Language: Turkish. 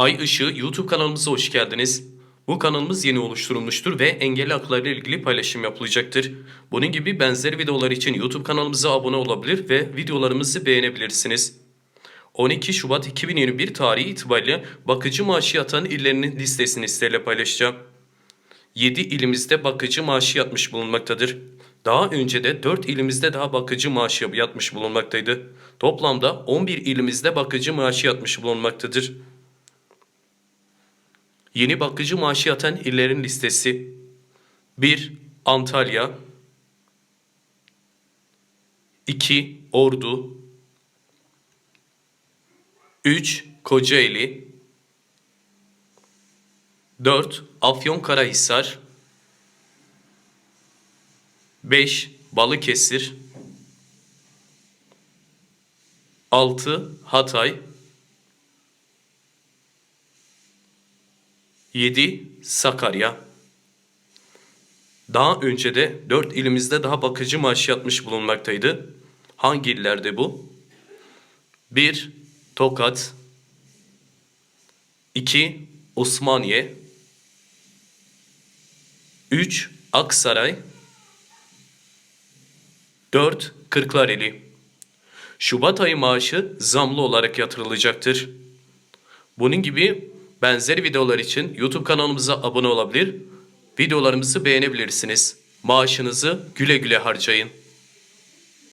Ay Işığı YouTube kanalımıza hoş geldiniz. Bu kanalımız yeni oluşturulmuştur ve engelli haklarıyla ilgili paylaşım yapılacaktır. Bunun gibi benzer videolar için YouTube kanalımıza abone olabilir ve videolarımızı beğenebilirsiniz. 12 Şubat 2021 tarihi itibariyle bakıcı maaşı yatan illerinin listesini sizlerle paylaşacağım. 7 ilimizde bakıcı maaşı yatmış bulunmaktadır. Daha önce de 4 ilimizde daha bakıcı maaşı yatmış bulunmaktaydı. Toplamda 11 ilimizde bakıcı maaşı yatmış bulunmaktadır. Yeni bakıcı maaşı yatan illerin listesi 1. Antalya 2. Ordu 3. Kocaeli 4. Afyonkarahisar 5. Balıkesir 6. Hatay 7. Sakarya Daha önce de 4 ilimizde daha bakıcı maaşı yatmış bulunmaktaydı. Hangi illerde bu? 1. Tokat 2. Osmaniye 3. Aksaray 4. Kırklareli Şubat ayı maaşı zamlı olarak yatırılacaktır. Bunun gibi benzer videolar için YouTube kanalımıza abone olabilir, videolarımızı beğenebilirsiniz. Maaşınızı güle güle harcayın.